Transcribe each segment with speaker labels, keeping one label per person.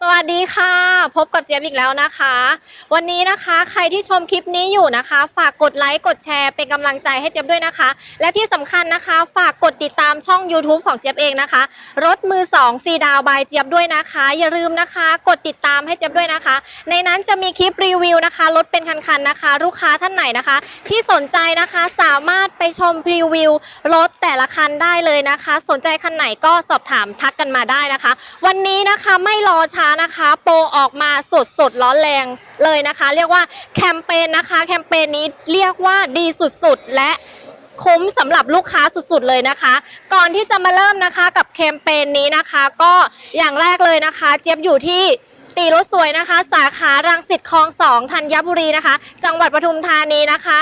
Speaker 1: สวัสดีค่ะ พบกับเจี๊ยบอีกแล้วนะคะ วันนี้นะคะใครที่ชมคลิปนี้อยู่นะคะ ฝากกดไลค์กดแชร์เป็นกำลังใจให้เจี๊ยบด้วยนะคะ และที่สำคัญนะคะ ฝากกดติดตามช่อง YouTube ของเจี๊ยบเองนะคะ รถมือ2ฟรีดาวบายเจี๊ยบด้วยนะคะ อย่าลืมนะคะ กดติดตามให้เจี๊ยบด้วยนะคะ ในนั้นจะมีคลิปรีวิวนะคะรถเป็นคันๆนะคะ ลูกค้าท่านไหนนะคะ ที่สนใจนะคะสามารถไปชมพรีวิวรถแต่ละคันได้เลยนะคะ สนใจคันไหนก็สอบถามทักกันมาได้นะคะ วันนี้นะคะไม่รอช้านะคะโปรออกมาสดสดๆร้อนแรงเลยนะคะ เรียกว่าแคมเปญนะคะ แคมเปญนี้เรียกว่าดีสุดๆ และคุ้มสำหรับลูกค้าสุดๆเลยนะคะ ก่อนที่จะมาเริ่มนะคะกับแคมเปญนี้นะคะ ก็อย่างแรกเลยนะคะ เจี๊ยบอยู่ที่ตีรถสวยนะคะ สาขารังสิตคลองสองธัญบุรีนะคะ จังหวัดปทุมธานีนะคะ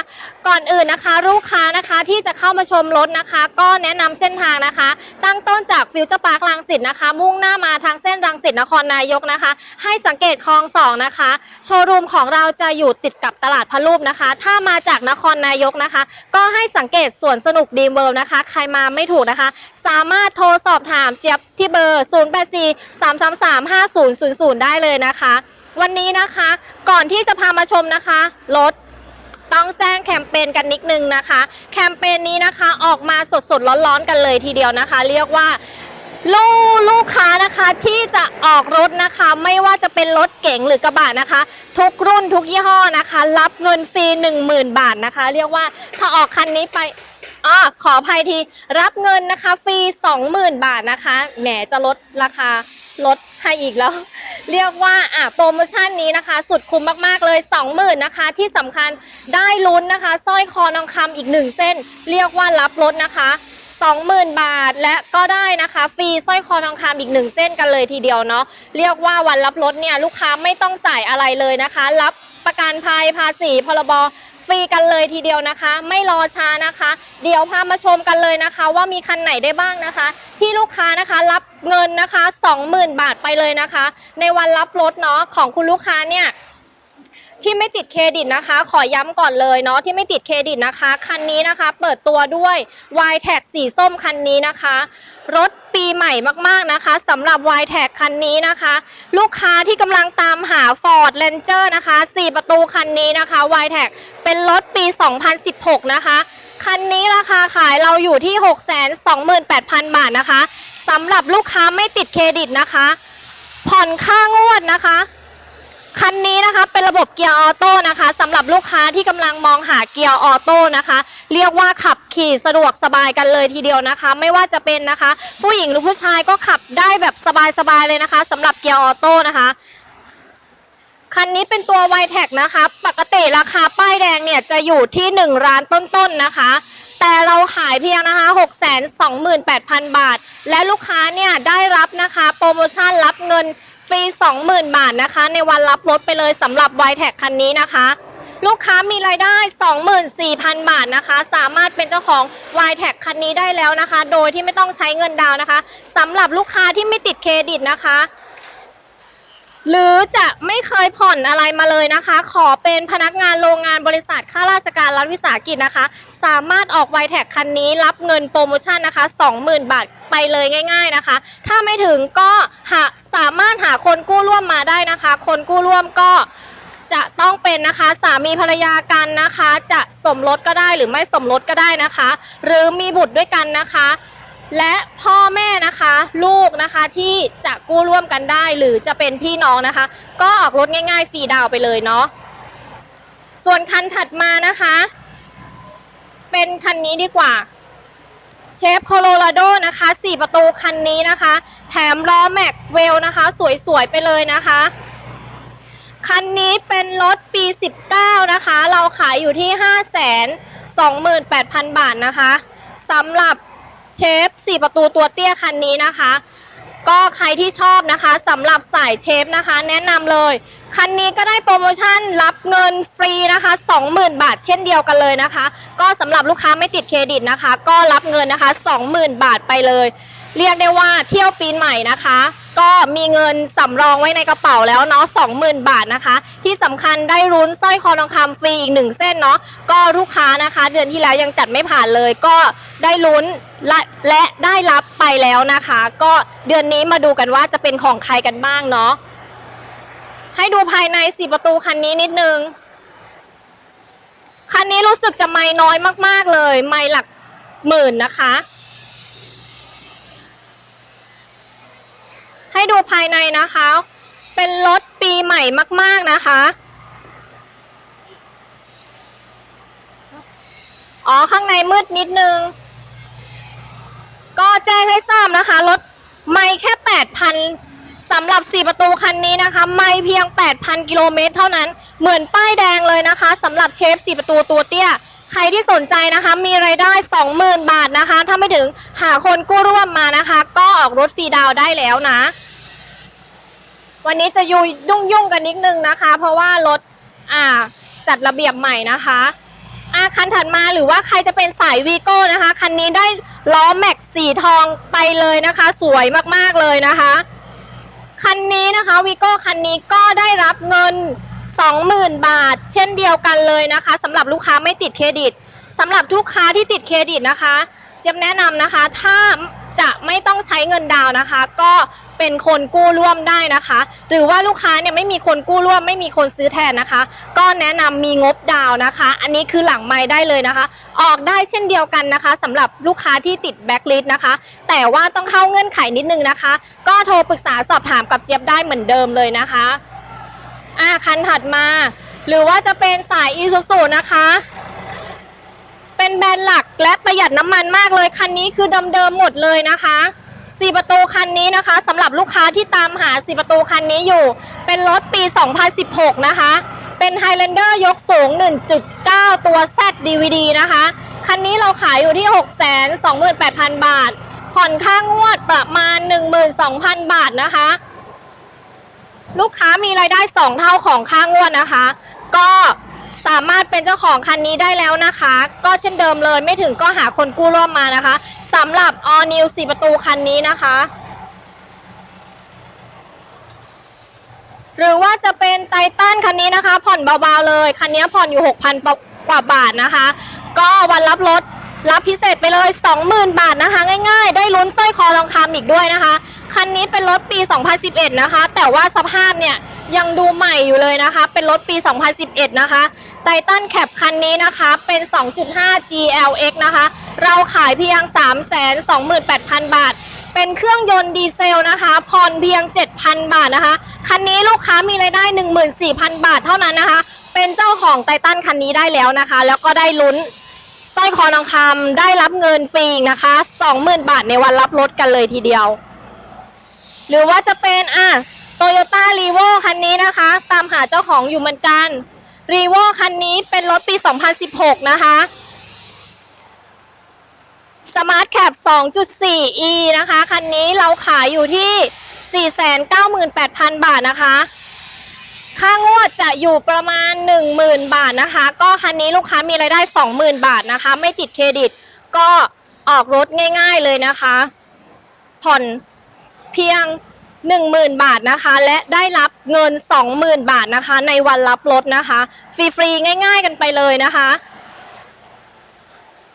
Speaker 1: ก่อนอื่นนะคะ ลูกค้านะคะที่จะเข้ามาชมรถนะคะ ก็แนะนำเส้นทางนะคะ ตั้งต้นจากฟิวเจอร์พาร์ครังสิตนะคะ มุ่งหน้ามาทางเส้น งสิตนครนายกนะคะ ให้สังเกตคลองสองนะคะ โชว์รูมของเราจะอยู่ติดกับตลาดพะลูปนะคะ ถ้ามาจากนครนายกนะคะ ก็ให้สังเกตสวนสนุกดีมเวิลด์นะคะ ใครมาไม่ถูกนะคะ สามารถโทรสอบถามเจี๊ยบที่เบอร์ 084 333 5000 ได้เลยนะคะ วันนี้นะคะก่อนที่จะพามาชมนะคะรถต้องแจ้งแคมเปญกันนิดนึงนะคะ แคมเปญนี้นะคะออกมาสดๆร้อนๆกันเลยทีเดียวนะคะ เรียกว่าลูกลูกค้านะคะที่ ออกรถนะคะ ไม่ว่าจะเป็นรถเก๋งหรือกระบะนะคะ ทุกรุ่นทุกยี่ห้อนะคะ รับเงินฟรี 10,000 บาทนะคะ เรียกว่าถ้าออกคันนี้ไปอ่าขออภัยทีรับเงินนะคะ ฟรี 20,000 บาทนะคะแหมจะลดราคาลดให้อีกแล้ว เรียกว่าอะโปรโมชั่นนี้นะคะ สุดคุ้มมากๆเลย 20,000นะคะ ที่สำคัญได้ลุ้นนะคะสร้อยคอทองคำอีกหนึ่งเส้น เรียกว่ารับรถนะคะ 20,000 บาท และก็ได้นะคะฟรีสร้อยคอทองคำอีกหนึ่งเส้นกันเลยทีเดียวเนาะเรียกว่าวันรับรถเนี่ยลูกค้าไม่ต้องจ่ายอะไรเลยนะคะ รับประกันภัยภาษีพรบฟรีกันเลยทีเดียวนะคะ ไม่รอช้านะคะ เดี๋ยวพามาชมกันเลยนะคะ ว่ามีคันไหนได้บ้างนะคะ ที่ลูกค้านะคะรับเงินนะคะ 20,000 บาทไปเลยนะคะ ในวันรับรถเนาะของคุณลูกค้าเนี่ย ที่ไม่ติดเครดิตนะคะ ขอย้ำก่อนเลยเนาะที่ไม่ติดเครดิตนะคะ คันนี้นะคะ เปิดตัวด้วย y t a g สีส้มคันนี้นะคะ รถปีใหม่มากๆนะคะสำหรับ y t a g คันนี้นะคะ ลูกค้าที่กำลังตามหา Ford Ranger นะคะ 4 ประตูคันนี้นะคะ y t a g เป็นรถปี 2016 นะคะ คันนี้ราคาขายเราอยู่ที่ 628,000 บาทนะคะสำหรับลูกค้าไม่ติดเครดิตนะคะ ผ่อนค่างวดนะคะ คันนี้นะคะเป็นระบบเกียร์ออโต้นะคะสำหรับลูกค้าที่กำลังมองหาเกียร์ออโต้นะคะ เรียกว่าขับขี่สะดวกสบายกันเลยทีเดียวนะคะ ไม่ว่าจะเป็นนะคะ ผู้หญิงหรือผู้ชายก็ขับได้แบบสบายๆเลยนะคะสำหรับเกียร์ออโต้นะคะคันนี้เป็นตัว y t e c นะคะ ปกติราคาป้ายแดงเนี่ยจะอยู่ที่ 1 ร้านต้นๆนะคะ แต่เราขายเพียงนะคะ 628,000 บาท และลูกค้าเนี่ยได้รับนะคะ โปรโมชั่นรับเงิน ฟรี 20,000 บาทนะคะ ในวันรับรถไปเลยสำหรับ y t e c คันนี้นะคะ ลูกค้ามีรายได้ 24,000 บาทนะคะ สามารถเป็นเจ้าของ y t e c คันนี้ได้แล้วนะคะ โดยที่ไม่ต้องใช้เงินดาวนะคะสำหรับลูกค้าที่ไม่ติดเครดิตนะคะ หรือจะไม่เคยผ่อนอะไรมาเลยนะคะ ขอเป็นพนักงานโรงงานบริษัทข้าราชการรัฐวิสาหกิจนะคะ สามารถออกไวแท็กคันนี้รับเงินโปรโมชั่นนะคะ 20,000 บาทไปเลยง่าย ๆนะคะ ถ้าไม่ถึงก็หาสามารถหาคนกู้ร่วมมาได้นะคะ คนกู้ร่วมก็จะต้องเป็นนะคะสามีภรรยากันนะคะ จะสมรสก็ได้หรือไม่สมรสก็ได้นะคะ หรือมีบุตรด้วยกันนะคะ และพ่อแม่นะคะลูกนะคะที่จะกู้ร่วมกันได้หรือจะเป็นพี่น้องนะคะ ก็ออกรถง่ายๆฟรีดาวไปเลยเนาะส่วนคันถัดมานะคะ เป็นคันนี้ดีกว่าเชฟโคโลราโดนะคะ 4 ประตูคันนี้นะคะ แถมล้อแม็กเวลนะคะ สวยๆ ไปเลยนะคะ คันนี้เป็นรถปี 19 นะคะ เราขายอยู่ที่ 528,000 บาทนะคะสำหรับ เชฟ4ประตูตัวเตี้ยคันนี้นะคะ ก็ใครที่ชอบนะคะสำหรับสายเชฟนะคะ แนะนำเลย คันนี้ก็ได้โปรโมชั่นรับเงินฟรีนะคะ 20,000 บาทเช่นเดียวกันเลยนะคะ ก็สำหรับลูกค้าไม่ติดเครดิตนะคะ ก็รับเงินนะคะ 20,000 บาทไปเลย เรียกได้ว่าเที่ยวปีนใหม่นะคะ ก็มีเงินสำรองไว้ในกระเป๋าแล้วเนาะ20,000 บาทนะคะ ที่สำคัญได้รุ้นสร้อยคอทองคำฟรีอีกหนึ่งเส้นเนาะก็ลูกค้านะคะ เดือนที่แล้วยังจัดไม่ผ่านเลย ก็ได้ลุ้นและและได้รับไปแล้วนะคะ ก็เดือนนี้มาดูกันว่าจะเป็นของใครกันบ้างเนาะให้ดูภายในสี่ประตูคันนี้นิดนึง คันนี้รู้สึกจะไม่น้อยมาก ๆ เลย ไม่หลักหมื่นนะคะ ให้ดูภายในนะคะ เป็นรถปีใหม่มาก ๆนะคะ อ๋อข้างในมืดนิดนึง ก็แจ้งให้ทราบนะคะ รถไม่แค่ 8,000สำหรับ 4 ประตูคันนี้นะคะ ไม่เพียง 8,000 กิโลเมตรเท่านั้น เหมือนป้ายแดงเลยนะคะสำหรับเชฟ 4 ประตูตัวเตี้ย ใครที่สนใจนะคะ มีไรายได้ 20,000 บาทนะคะ ถ้าไม่ถึงหาคนกู้ร่วมมานะคะ ก็ออกรถฟรีดาวได้แล้วนะ วันนี้จะยุ่ยยุ่งยุ่งกันนิดนึงนะคะ เพราะว่ารถอ่าจัดระเบียบใหม่นะคะอาคันถัดมาหรือว่าใครจะเป็นสายวีโก้นะคะ คันนี้ได้ล้อแม็กสีทองไปเลยนะคะ สวยมากๆเลยนะคะ คันนี้นะคะวีโก้คันนี้ก็ได้รับเงิน 20,000 บาท เช่นเดียวกันเลยนะคะสำหรับลูกค้าไม่ติดเครดิตสำหรับลูกค้าที่ติดเครดิตนะคะเจี๊ยบแนะนำนะคะ ถ้าจะไม่ต้องใช้เงินดาวนะคะ ก็เป็นคนกู้ร่วมได้นะคะ หรือว่าลูกค้าเนี่ยไม่มีคนกู้ร่วม ไม่มีคนซื้อแทนนะคะ ก็แนะนำมีงบดาวนะคะ อันนี้คือหลังไม้ได้เลยนะคะ ออกได้เช่นเดียวกันนะคะสำหรับลูกค้าที่ติดแบ็คลิสต์นะคะ แต่ว่าต้องเข้าเงื่อนไขนิดนึงนะคะ ก็โทรปรึกษาสอบถามกับเจี๊ยบได้เหมือนเดิมเลยนะคะ อ่าคันถัดมา หรือว่าจะเป็นสายอีซูซูนะคะ เป็นแบรนด์หลักและประหยัดน้ำมันมากเลย คันนี้คือเดิมๆหมดเลยนะคะสี่ประตูคันนี้นะคะสำหรับลูกค้าที่ตามหาสี่ประตูคันนี้อยู่ เป็นรถปี 2016 นะคะ เป็น Highlander ยกสูง 1.9 ตัว Z DVD นะคะ คันนี้เราขายอยู่ที่ 628,000 บาท ผ่อนค่างวดประมาณ 12,000 บาทนะคะ ลูกค้ามีรายได้ 2 เท่าของค่างวดนะคะ ก็สามารถเป็นเจ้าของคันนี้ได้แล้วนะคะ ก็เช่นเดิมเลยไม่ถึงก็หาคนกู้ร่วมมานะคะสำหรับ All New 4 ประตูคันนี้นะคะ หรือว่าจะเป็นไททันคันนี้นะคะ ผ่อนเบาๆเลย คันนี้ผ่อนอยู่ 6,000 กว่าบาทนะคะ ก็วันรับรถ รับพิเศษไปเลย 20,000 บาทนะคะ ง่ายๆ ได้ลุ้นสร้อยคอทองคำอีกด้วยนะคะ คันนี้เป็นรถปี 2011 นะคะ แต่ว่าสภาพเนี่ยยังดูใหม่อยู่เลยนะคะ เป็นรถปี 2011 นะคะไททันแคปคันนี้นะคะเป็น 2.5 GLX นะคะ เราขายเพียง 328,000 บาท เป็นเครื่องยนต์ดีเซลนะคะ ผ่อนเพียง 7,000 บาทนะคะ คันนี้ลูกค้ามีรายได้ 14,000 บาทเท่านั้นนะคะ เป็นเจ้าของไททันคันนี้ได้แล้วนะคะ แล้วก็ได้ลุ้น สร้อยคอทองคำได้รับเงินฟรีนะคะ 20,000 บาทในวันรับรถกันเลยทีเดียว หรือว่าจะเป็นอะโตโยต้ารีโวคันนี้นะคะ ตามหาเจ้าของอยู่เหมือนกันรีโวคันนี้เป็นรถปี 2016 นะคะ Smart Cap 2.4e นะคะ คันนี้เราขายอยู่ที่ 498,000 บาทนะคะ ค่างวดจะอยู่ประมาณ 10,000 บาทนะคะ ก็คันนี้ลูกค้ามีรายได้ 20,000 บาทนะคะ ไม่ติดเครดิต ก็ออกรถง่ายๆเลยนะคะ ผ่อนเพียง 10,000 บาทนะคะ และได้รับเงิน 20,000 บาทนะคะ ในวันรับรถนะคะ ฟรีๆ ง่ายๆกันไปเลยนะคะ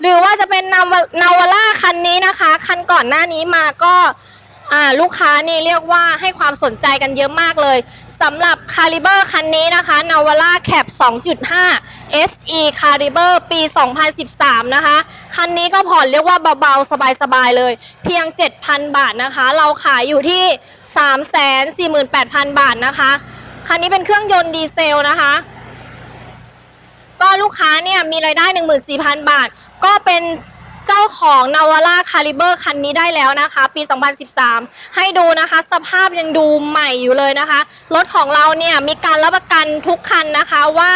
Speaker 1: หรือว่าจะเป็นนาวานาวาร่าคันนี้นะคะ คันก่อนหน้านี้มาก็ลูกค้านี่เรียกว่าให้ความสนใจกันเยอะมากเลย สำหรับคาลิเบอร์คันนี้นะคะนาวาร่าแคป2.5 SE คาลิเบอร์ปี 2013 นะคะ คันนี้ก็ผ่อนเรียกว่าเบาๆ สบายๆ เลย เพียง 7,000 บาทนะคะ เราขายอยู่ที่ 348,000 บาทนะคะ คันนี้เป็นเครื่องยนต์ดีเซลนะคะ ก็ลูกค้าเนี่ยมีรายได้ 14,000 บาท ก็เป็น เจ้าของนาวาร่าคาลิเบอร์คันนี้ได้แล้วนะคะ ปี 2013 ให้ดูนะคะ สภาพยังดูใหม่อยู่เลยนะคะ รถของเราเนี่ยมีการรับประกันทุกคันนะคะว่า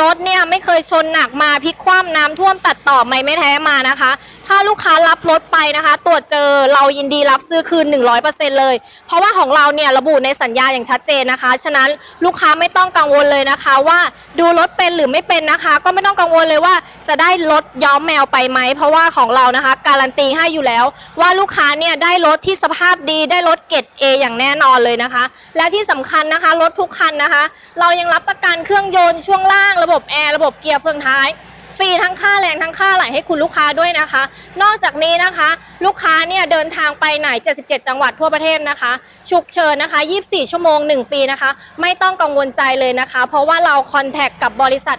Speaker 1: รถเนี่ยไม่เคยชนหนักมาพลิกคว่ำน้ำท่วมตัดต่อไม่ไม่แท้มานะคะ ถ้าลูกค้ารับรถไปนะคะ ตรวจเจอเรายินดีรับซื้อคืน 100%เลย เพราะว่าของเราเนี่ยระบุในสัญญาอย่างชัดเจนนะคะ ฉะนั้นลูกค้าไม่ต้องกังวลเลยนะคะว่าดูรถเป็นหรือไม่เป็นนะคะ ก็ไม่ต้องกังวลเลยว่าจะได้รถย้อมแมวไปไหมเพราะว่าของของเรานะคะ การันตีให้อยู่แล้ว ว่าลูกค้าเนี่ยได้รถที่สภาพดีได้รถเกรด A อย่างแน่นอนเลยนะคะ และที่สำคัญนะคะรถทุกคันนะคะ เรายังรับประกันเครื่องยนต์ช่วงล่างระบบแอร์ระบบเกียร์เฟืองท้าย ฟรีทั้งค่าแรงทั้งค่าไหลให้คุณลูกค้าด้วยนะคะ นอกจากนี้นะคะ ลูกค้าเนี่ยเดินทางไปไหน 77 จังหวัดทั่วประเทศนะคะ ฉุกเฉินนะคะ 24 ชั่วโมง 1 ปีนะคะ ไม่ต้องกังวลใจเลยนะคะ เพราะว่าเราคอนแทคกับบริษัท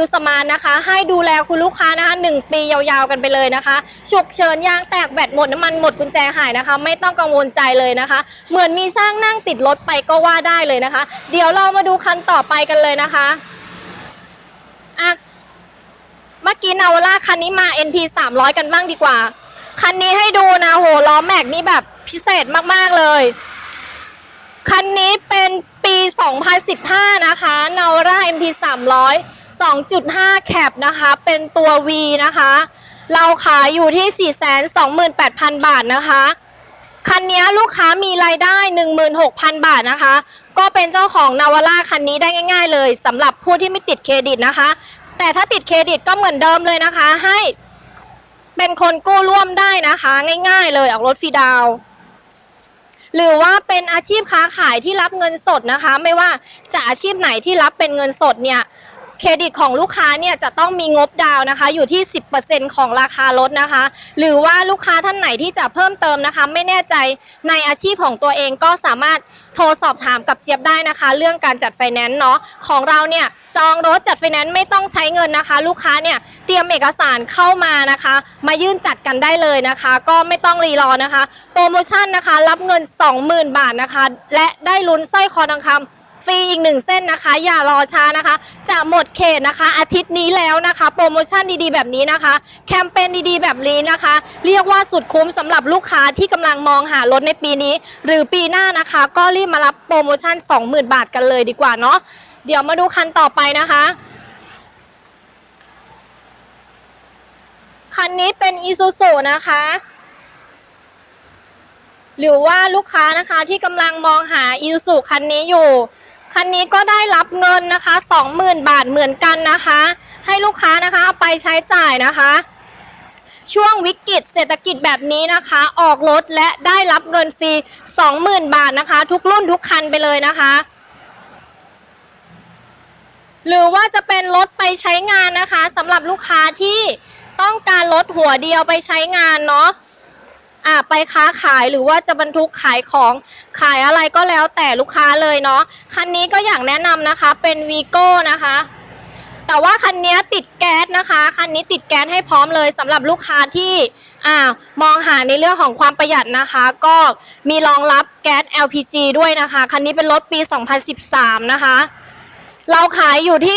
Speaker 1: W Smart นะคะ ให้ดูแลคุณลูกค้านะคะ 1 ปียาวๆกันไปเลยนะคะ ฉุกเฉินยางแตกแบตหมดน้ำมันหมดกุญแจหายนะคะ ไม่ต้องกังวลใจเลยนะคะ เหมือนมีสร้างนั่งติดรถไปก็ว่าได้เลยนะคะ เดี๋ยวเรามาดูคันต่อไปกันเลยนะคะอะ เมื่อกี้นาวาร่าคันนี้มา NP 300 กันบ้างดีกว่า คันนี้ให้ดูนะโหล้อแม็กนี่แบบพิเศษมาก ๆ เลย คันนี้เป็นปี 2015 นะคะ n a v a r a MP 300 2.5 แคปนะคะ เป็นตัว V นะคะ เราขายอยู่ที่ 428,000 บาทนะคะ คันนี้ลูกค้ามีรายได้ 16,000 บาทนะคะ ก็เป็นเจ้าของนาวาร่าคันนี้ได้ง่าย ๆ เลยสำหรับผู้ที่ไม่ติดเครดิตนะคะ แต่ถ้าติดเครดิตก็เหมือนเดิมเลยนะคะ ให้เป็นคนกู้ร่วมได้นะคะ ง่าย ๆ เลยออกรถฟรีดาวหรือว่าเป็นอาชีพค้าขายที่รับเงินสดนะคะ ไม่ว่าจะอาชีพไหนที่รับเป็นเงินสดเนี่ย เครดิตของลูกค้าเนี่ยจะต้องมีงบดาวนะคะอยู่ที่ 10%ของราคารถนะคะ หรือว่าลูกค้าท่านไหนที่จะเพิ่มเติมนะคะ ไม่แน่ใจในอาชีพของตัวเองก็สามารถโทรสอบถามกับเจี๊ยบได้นะคะ เรื่องการจัดไฟแนนซ์เนาะของเราเนี่ยจองรถจัดไฟแนนซ์ไม่ต้องใช้เงินนะคะ ลูกค้าเนี่ยเตรียมเอกสารเข้ามานะคะ มายื่นจัดกันได้เลยนะคะ ก็ไม่ต้องรีรอนะคะ โปรโมชั่นนะคะ รับเงิน 20,000 บาทนะคะ และได้ลุ้นสร้อยคอทองคำ ฟรีอีกหนึ่งเส้นนะคะ อย่ารอช้านะคะ จะหมดเขตนะคะ อาทิตย์นี้แล้วนะคะ โปรโมชั่นดีๆแบบนี้นะคะ แคมเปญดีๆแบบนี้นะคะ เรียกว่าสุดคุ้มสำหรับลูกค้าที่กำลังมองหารถในปีนี้ หรือปีหน้านะคะ ก็รีบมารับโปรโมชั่น 20,000 บาทกันเลยดีกว่าเนาะเดี๋ยวมาดูคันต่อไปนะคะคันนี้เป็น i s u z u นะคะ หรือว่าลูกค้านะคะที่กำลังมองหา i s u z u คันนี้อยู่ คันนี้ก็ได้รับเงินนะคะ 20,000 บาทเหมือนกันนะคะ ให้ลูกค้านะคะเอาไปใช้จ่ายนะคะ ช่วงวิกฤตเศรษฐกิจแบบนี้นะคะ ออกรถและได้รับเงินฟรี 20,000 บาทนะคะ ทุกรุ่นทุกคันไปเลยนะคะหรือว่าจะเป็นรถไปใช้งานนะคะสำหรับลูกค้าที่ต้องการรถหัวเดียวไปใช้งานเนาะ อ่าไปค้าขายหรือว่าจะบรรทุกขายของขายอะไรก็แล้วแต่ลูกค้าเลยเนาะคันนี้ก็อยากแนะนำนะคะเป็นวีโก้นะคะแต่ว่าคันนี้ติดแก๊สนะคะ คันนี้ติดแก๊สให้พร้อมเลยสำหรับลูกค้าที่อ่ามองหาในเรื่องของความประหยัดนะคะ ก็มีรองรับแก๊ส LPG ด้วยนะคะ คันนี้เป็นรถปี 2013 นะคะ เราขายอยู่ที่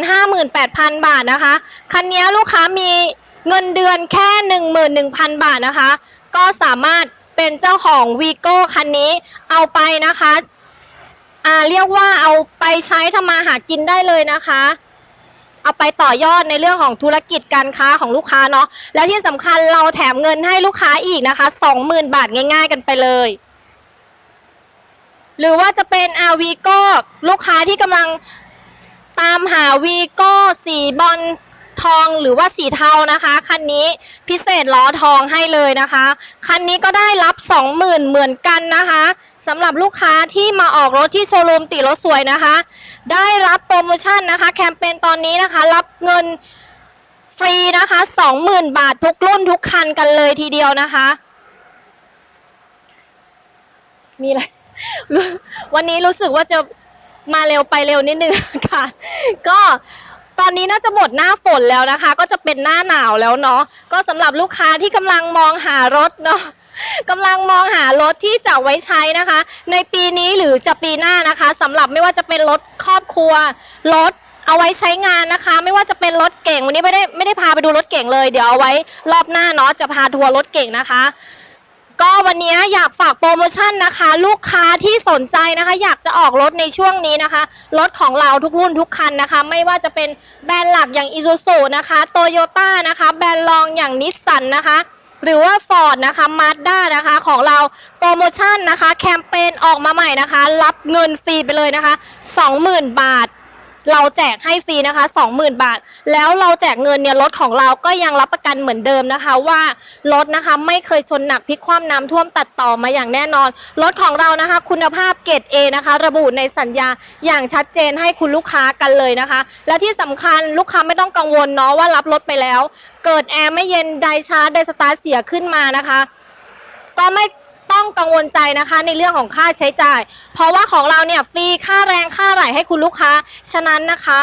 Speaker 1: 258,000 บาทนะคะ คันนี้ลูกค้ามีเงินเดือนแค่ 11,000 บาทนะคะ ก็สามารถเป็นเจ้าของวีโก้คันนี้เอาไปนะคะอ่าเรียกว่าเอาไปใช้ทำมาหากินได้เลยนะคะ เอาไปต่อยอดในเรื่องของธุรกิจการค้าของลูกค้าเนาะและที่สำคัญเราแถมเงินให้ลูกค้าอีกนะคะ 20,000 บาทง่าย ๆ กันไปเลยหรือว่าจะเป็นอาวีโก้ลูกค้าที่กำลังตามหาวีโก้สีบอล ทองหรือว่าสีเทานะคะคันนี้พิเศษล้อทองให้เลยนะคะคันนี้ก็ได้รับ 20,000 เหมือนกันนะคะสำหรับลูกค้าที่มาออกรถที่โชว์รูมติรถสวยนะคะ ได้รับโปรโมชั่นนะคะ แคมเปญตอนนี้นะคะ รับเงินฟรีนะคะ 20,000 บาททุกรุ่นทุกคันกันเลยทีเดียวนะคะ มีอะไรวันนี้รู้สึกว่าจะมาเร็วไปเร็วนิดนึงค่ะ ก็ ตอนนี้น่าจะหมดหน้าฝนแล้วนะคะ ก็จะเป็นหน้าหนาวแล้วเนาะก็สำหรับลูกค้าที่กำลังมองหารถเนาะกำลังมองหารถที่จะไว้ใช้นะคะ ในปีนี้หรือจะปีหน้านะคะสำหรับไม่ว่าจะเป็นรถครอบครัวรถเอาไว้ใช้งานนะคะ ไม่ว่าจะเป็นรถเก่งวันนี้ไม่ได้ไม่ได้พาไปดูรถเก่งเลย เดี๋ยวเอาไว้รอบหน้าเนาะจะพาทัวร์รถเก่งนะคะ ก็วันนี้อยากฝากโปรโมชั่นนะคะ ลูกค้าที่สนใจนะคะ อยากจะออกรถในช่วงนี้นะคะรถของเราทุกรุ่นทุกคันนะคะ ไม่ว่าจะเป็นแบรนด์หลักอย่าง i s u z u นะคะโตโยต้านะคะ แบรนด์รองอย่างนิสสันนะคะหรือว่า Ford นะคะ Mazda นะคะ ของเราโปรโมชั่นนะคะ แคมเปญออกมาใหม่นะคะ รับเงินฟรีไปเลยนะคะ 20,000 บาท เราแจกให้ฟรีนะคะ 20,000 บาท แล้วเราแจกเงินเนี่ยรถของเราก็ยังรับประกันเหมือนเดิมนะคะว่ารถนะคะไม่เคยชนหนักพลิกคว่ำน้ำท่วมตัดต่อมาอย่างแน่นอนรถของเรานะคะ คุณภาพเกรด A นะคะ ระบุในสัญญาอย่างชัดเจนให้คุณลูกค้ากันเลยนะคะ และที่สำคัญลูกค้าไม่ต้องกังวลเนาะว่ารับรถไปแล้ว เกิดแอร์ไม่เย็นไดชาร์จไดสตาร์เสียขึ้นมานะคะก็ไม่ ต้องกังวลใจนะคะ ในเรื่องของค่าใช้จ่าย เพราะว่าของเราเนี่ยฟรีค่าแรงค่าไหลให้คุณลูกค้า ฉะนั้นนะคะ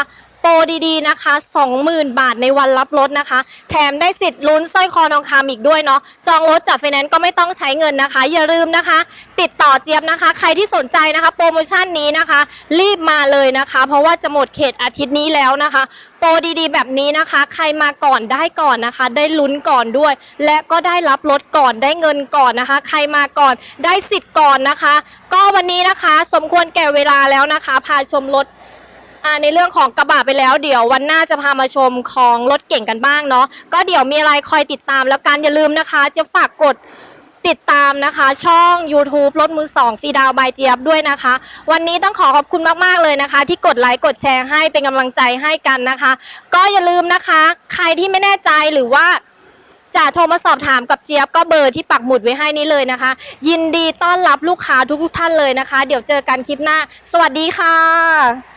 Speaker 1: ปรดีๆนะคะ 20,000 บาทในวันรับรถนะคะ แถมได้สิทธิ์ลุ้นสร้อยคอทองคำอีกด้วยเนาะจองรถจากไฟแนนซ์ก็ไม่ต้องใช้เงินนะคะ อย่าลืมนะคะ ติดต่อเจี๊ยบนะคะ ใครที่สนใจนะคะ โปรโมชั่นนี้นะคะ รีบมาเลยนะคะ เพราะว่าจะหมดเขตอาทิตย์นี้แล้วนะคะ โปรดีๆ แบบนี้นะคะ ใครมาก่อนได้ก่อนนะคะ ได้ลุ้นก่อนด้วย และก็ได้รับรถก่อนได้เงินก่อนนะคะ ใครมาก่อนได้สิทธิ์ก่อนนะคะ ก็วันนี้นะคะ สมควรแก่เวลาแล้วนะคะ พาชมรถ อ่าในเรื่องของกระบะไปแล้วเดี๋ยววันหน้าจะพามาชมของรถเก่งกันบ้างเนาะก็เดี๋ยวมีอะไรคอยติดตามแล้วกันอย่าลืมนะคะ จะฝากกดติดตามนะคะ ช่อง YouTube รถมือสองฟีดาวบายเจี๊ยบด้วยนะคะ วันนี้ต้องขอขอบคุณมากๆเลยนะคะ ที่กดไลค์กดแชร์ให้เป็นกำลังใจให้กันนะคะ ก็อย่าลืมนะคะ ใครที่ไม่แน่ใจหรือว่าจะโทรมาสอบถามกับเจี๊ยบก็เบอร์ที่ปักหมุดไว้ให้นี้เลยนะคะ ยินดีต้อนรับลูกค้าทุกๆท่านเลยนะคะ เดี๋ยวเจอกันคลิปหน้า สวัสดีค่ะ